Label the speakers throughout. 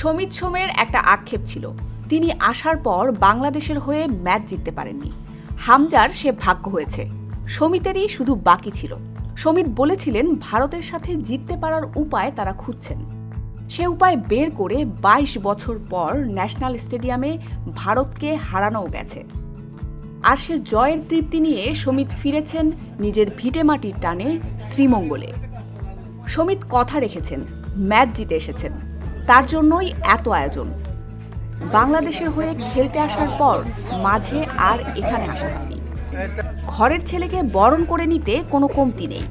Speaker 1: সমিত সোমের একটা আক্ষেপ ছিল। তিনি আসার পর বাংলাদেশের হয়ে ম্যাচ জিততে পারেননি। হামজার সে ভাগ্য হয়েছে। সমিতেরই শুধু বাকি ছিল। সমিত বলেছিলেন ভারতের সাথে জিততে পারার উপায় তারা খুঁজছেন। সে উপায় বের করে ২২ বছর পর ন্যাশনাল স্টেডিয়ামে ভারতকে হারানোও গেছে। আর সে জয়ের তৃপ্তি নিয়ে সমিত ফিরেছেন নিজের ভিটেমাটির টানে শ্রীমঙ্গলে। সমিত কথা রেখেছেন, ম্যাচ জিতে এসেছেন। তার জন্যই এত আয়োজন। বাংলাদেশের হয়ে খেলতে আসার পর মাঝে আর এখানে আসা হয়নি। ঘরের ছেলেকে বরণ করে নিতে কোনো কমতি নেই।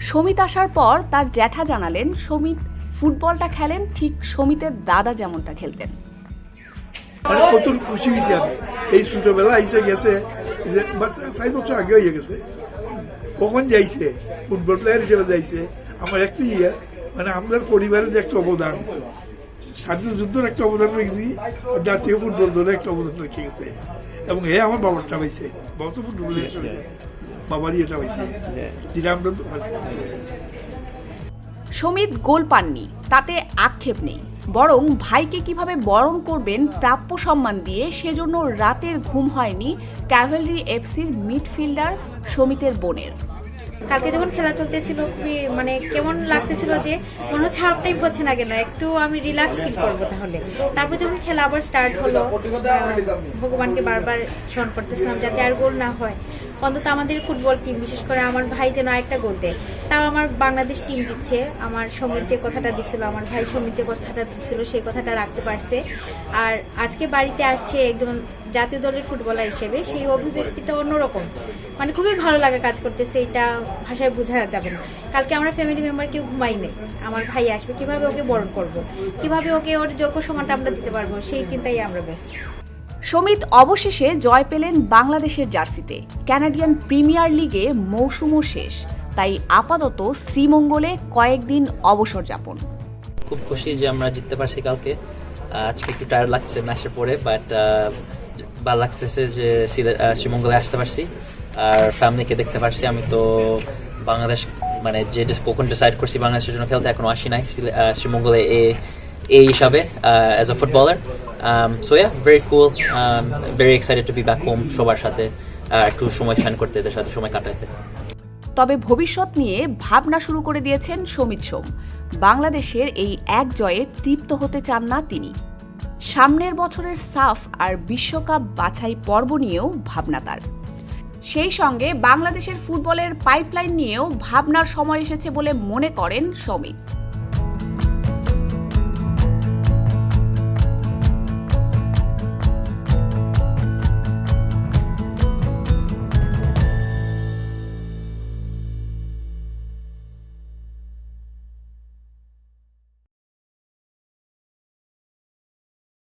Speaker 1: সমিত আসার পর তার জ্যাঠা জানালেন, সমিত, ফুটবলটা খেলেন, ঠিক সমিতের দাদা যেমনটা খেলতেন।
Speaker 2: মানে কত খুশি হয়েছি আমি। এই ছোটবেলা আইসে গেছে বছর আগে হয়ে গেছে। কখন যাইছে? ফুটবল প্লেয়ার হিসেবে যাইছে। আমার একটা ইয়ে। মানে আমরা পরিবারের যে একটা অবদান স্বাধীন যুদ্ধের একটা অবদান রেখেছি জাতীয় ফুটবল দলের একটা অবদান রেখে গেছে। এবং হে আমার বাবার চালাইছে। বাবা তো ফুটবল বাবারই এটা হয়েছে। যেটা আমরা
Speaker 1: সমিত গোল পাননি, তাতে আক্ষেপ নেই। বরং ভাইকে কীভাবে বরণ করবেন প্রাপ্য সম্মান দিয়ে, সেজন্য রাতের ঘুম হয়নি ক্যাভেলরি এফসির মিডফিল্ডার সমিতের বোনের।
Speaker 3: কালকে যখন খেলা চলতেছিল, খুবই মানে কেমন লাগতেছিল যে মনে হচ্ছে হাফ টাইম হচ্ছে না কেন, একটু আমি রিল্যাক্স ফিল করব তাহলে। তারপর যখন খেলা আবার স্টার্ট হলো ভগবানকে বারবার স্মরণ করতেছিলাম যাতে আর গোল না হয়। অন্তত আমাদের ফুটবল টিম বিশেষ করে আমার ভাই যেন একটা গোল দেয়। তাও আমার বাংলাদেশ টিম জিতছে। আমার সংগীত যে কথাটা দিছিল, আমার ভাই সংগীত যে কথাটা দিছিল সেই কথাটা রাখতে পারছে। আর আজকে বাড়িতে আসছে একজন জাতীয় দলের ফুটবলার হিসেবে। সেই অভিব্যক্তিটা অন্যরকম। মানে খুবই ভালো লাগা কাজ করতেছে। এটা ভাষায় বোঝা যাবে না। কালকে আমরা ফ্যামিলি মেম্বার কেউ ঘুমাই নেই। আমার ভাই আসবে। কীভাবে ওকে বরণ করব? কীভাবে ওকে ওর যোগ্য সমানটা আমরা দিতে পারব? সেই চিন্তাই আমরা ব্যস্ত।
Speaker 1: সমিত অবশেষে জয় পেলেন বাংলাদেশের জার্সিতে। কানাডিয়ান প্রিমিয়ার লিগে মৌসুমও শেষ, তাই আপাতত শ্রীমঙ্গলে কয়েকদিন অবসর যাপন।
Speaker 4: খুব খুশি যে আমরা জিততে পারছি কালকে। আজকে একটু টায়ার লাগছে ম্যাচের পরে বাট ভালো লাগতেছে যে শ্রীমঙ্গলে আসতে পারছি। আর ফ্যামিলিকে দেখতে পারছি। আমি তো বাংলাদেশ মানে যে কখন ডিসাইড করছি বাংলাদেশের জন্য খেলতে এখনও আসি নাই। শ্রীমঙ্গলে এ, এই হিসাবে as a footballer so yeah very cool very excited to be back home সবার সাথে একটু সময় স্পেন্ড করতে, এদের সাথে সময় কাটাইতে
Speaker 1: তবে ভবিষ্যৎ নিয়ে ভাবনা শুরু করে দিয়েছেন সমিত সোম। বাংলাদেশের এই এক জয়ে তৃপ্ত হতে চান না তিনি। সামনের বছরের সাফ আর বিশ্বকাপ বাছাই পর্ব নিয়েও ভাবনা তার। সেই সঙ্গে বাংলাদেশের ফুটবলের পাইপলাইন নিয়েও ভাবনার সময় এসেছে বলে মনে করেন সমিত।